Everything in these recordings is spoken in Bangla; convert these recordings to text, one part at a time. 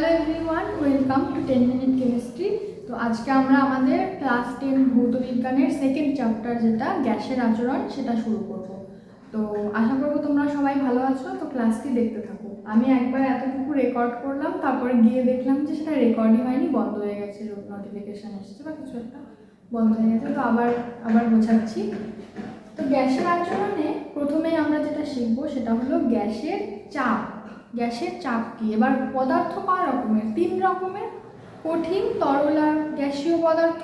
Hello everyone welcome to ten minute chemistry তো আজকে আমরা আমাদের ক্লাস টেন ভৌত বিজ্ঞানের সেকেন্ড চ্যাপ্টার যেটা গ্যাসের আচরণ সেটা শুরু করব। তো আশা করব তোমরা সবাই ভালো আছো, তো ক্লাসটি দেখতে থাকো। আমি একবার এতটুকু রেকর্ড করলাম, তারপরে গিয়ে দেখলাম যে সেটা রেকর্ডই হয়নি, বন্ধ হয়ে গেছে নোটিফিকেশান এসেছে বা কিছু একটা বন্ধ হয়ে গেছে, তো আবার আবার বোঝাচ্ছি। তো গ্যাসের আচরণে প্রথমেই আমরা যেটা শিখব সেটা হলো গ্যাসের চাপ। গ্যাসের চাপ কি? এবার পদার্থ কয় রকমের। তিন রকমের। কঠিন তরল আর গ্যাসীয় পদার্থ।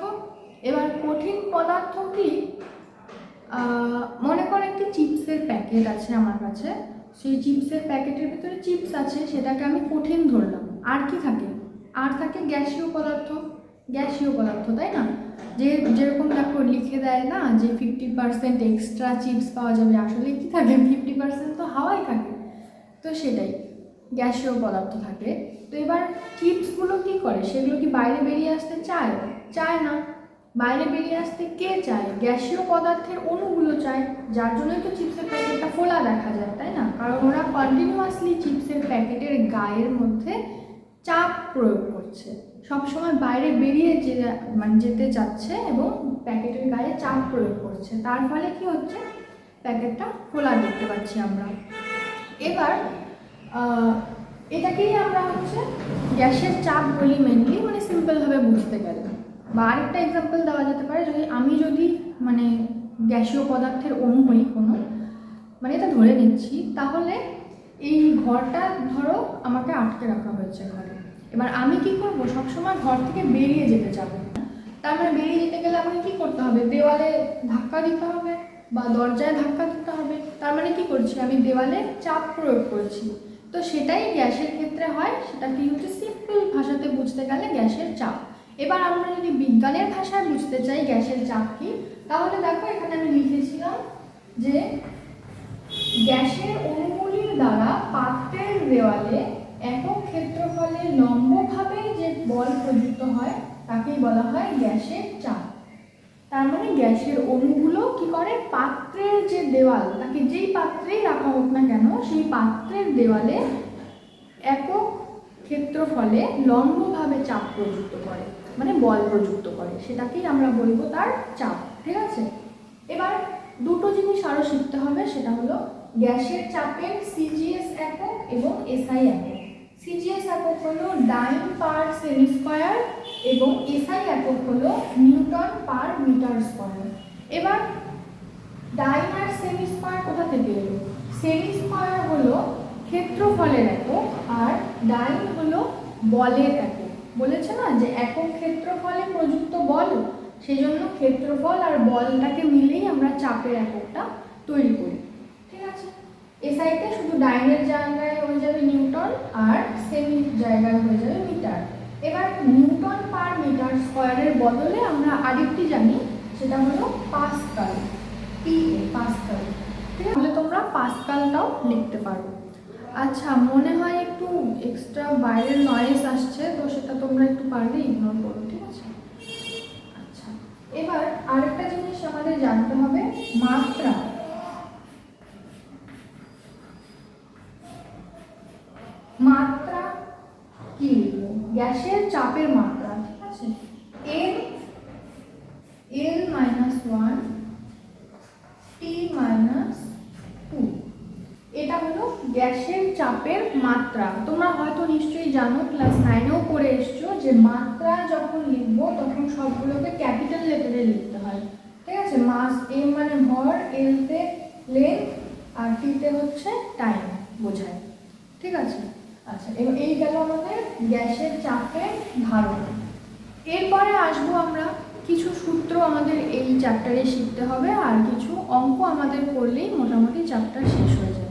এবার কঠিন পদার্থ কি? মনে করো একটি চিপসের প্যাকেট আছে আমার কাছে। সেই চিপসের প্যাকেটের ভিতরে চিপস আছে, সেটাকে আমি কঠিন ধরলাম। আর কি থাকে? আর থাকে গ্যাসীয় পদার্থ। গ্যাসীয় পদার্থ, তাই না? যে যেরকম দেখো লিখে দেয় না যে ফিফটি পার্সেন্ট এক্সট্রা চিপস পাওয়া যাবে। আসলে কি থাকে? ফিফটি পার্সেন্ট তো হাওয়াই থাকে। তো সেটাই। গ্যাসীয় পদার্থ থাকে তো এবার চিপসগুলো কি করে? সেগুলো কি বাইরে বেরিয়ে আসতে চায়? চায় না। বাইরে বেরিয়ে আসতে কে চায়? গ্যাসীয় পদার্থের অণুগুলো চায়। যার জন্যই তো চিপসের প্যাকেটটা ফোলা দেখা যায়, তাই না? কারণ ওরা কন্টিনিউয়াসলি চিপসের প্যাকেটের গায়ের মধ্যে চাপ প্রয়োগ করছে। সবসময় বাইরে বেরিয়ে যে মানে যেতে চাচ্ছে এবং প্যাকেটের গায়ে চাপ প্রয়োগ করছে। তার ফলে কি হচ্ছে? প্যাকেটটা খোলা দেখতে পাচ্ছি আমরা। এবার এটাকেই আমরা হচ্ছে গ্যাসের চাপ বলি মেনলি মানে সিম্পলভাবে বুঝতে গেলে। বা আরেকটা এক্সাম্পল দেওয়া যেতে পারে, যদি আমি যদি মানে গ্যাসীয় পদার্থের অণু হই কোনো মানে এটা ধরে নিচ্ছি, তাহলে এই ঘরটা ধরো আমাকে আটকে রাখা হয়েছে ঘরে। এবার আমি কি করব? সবসময় ঘর থেকে বেরিয়ে যেতে চাবো তার মানে বেরিয়ে যেতে গেলে আমাকে কি করতে হবে? দেওয়ালে ধাক্কা দিতে হবে বা দরজায় ধাক্কা দিতে হবে। তার মানে কি করছি? আমি দেওয়ালে চাপ প্রয়োগ করছি। তো সেটাই গ্যাসের ক্ষেত্রে হয় সেটা হচ্ছে সিম্পল ভাষাতে বুঝতে গেলে গ্যাসের চাপ। এবার আমরা যদি বিজ্ঞানের ভাষায় বুঝতে চাই গ্যাসের চাপ কি, তাহলে দেখো এখানে আমি লিখেছিলাম যে গ্যাসের অণুগুলির দ্বারা পাত্রের দেওয়ালে একক ক্ষেত্রফলে লম্বভাবে যে বল প্রযুক্ত হয়, তাকেই বলা হয় গ্যাসের চাপ। তার মানে গ্যাসের অণুগুলো কি করে? পাত্রের যে দেওয়াল, তাকে যেই পাত্রেই রাখা হোক না কেন, সেই পাত্রের দেওয়ালে একক ক্ষেত্রফলে লম্বভাবে চাপ প্রযুক্ত করে মানে বল প্রযুক্ত করে, সেটাকেই আমরা বলব তার চাপ, ঠিক আছে? এবার দুটো জিনিস আরও শিখতে হবে, সেটা হলো গ্যাসের চাপের সিজিএস একক এবং এসআই একক। সিজিএস একক হলো ডাইন পার সেমি স্কোয়ার এবং এসআই একক হলো নিউটন পার মিটার স্কোয়ার। এবার ডাইন আর সেমি স্কোয়ার কোথা থেকে এলো? সেমি স্কোয়ার হলো ক্ষেত্রফলের একক আর ডাইন হলো বলের একক। বলেছে না যে একক ক্ষেত্রফলে প্রযুক্ত বল? সেই জন্য ক্ষেত্রফল আর বলটাকে মিলেই আমরা চাপের এককটা তৈরি করি। ঠিক আছে? এসআইতে শুধু ডাইনের জায়গায় হয়ে যাবে নিউটন আর সেমির জায়গায় হয়ে যাবে মিটার। এবার নিউটন পার মিটার স্কোয়ারের বদলে আমরা আরেকটি জানি, সেটা হলো পাস্কাল পি পাস্কাল। ঠিক আছে তোমরা পাস্কালটাও লিখতে পারো। আচ্ছা মনে হয় একটু এক্সট্রা বাইরের নয়েজ আসছে, তো সেটা তোমরা একটু পারলে ইগনোর করো, ঠিক আছে? আচ্ছা এবার আরেকটা জিনিস আমাদের জানতে হবে, মাত্রা। কি? লিখব গ্যাসের চাপের মাত্রা, ঠিক আছে? N L minus one T minus two এটা হলো গ্যাসের চাপের মাত্রা। তোমরা হয়তো নিশ্চয়ই জানো ক্লাস নাইনেও পড়ে এসছো যে মাত্রা যখন লিখব, তখন সবগুলোকে ক্যাপিটাল লেটারে লিখতে হয়। ঠিক আছে? মাস এম মানে ভর এলতে লেন্থ আর টিতে হচ্ছে টাইম বোঝায়। ঠিক আছে? আচ্ছা এবার এই গেল আমাদের গ্যাসের চাপের ধারণা। এরপরে আসব আমরা, কিছু সূত্র আমাদের এই চ্যাপ্টারে শিখতে হবে আর কিছু অঙ্ক আমাদের করলেই মোটামুটি চ্যাপ্টার শেষ হয়ে যাবে।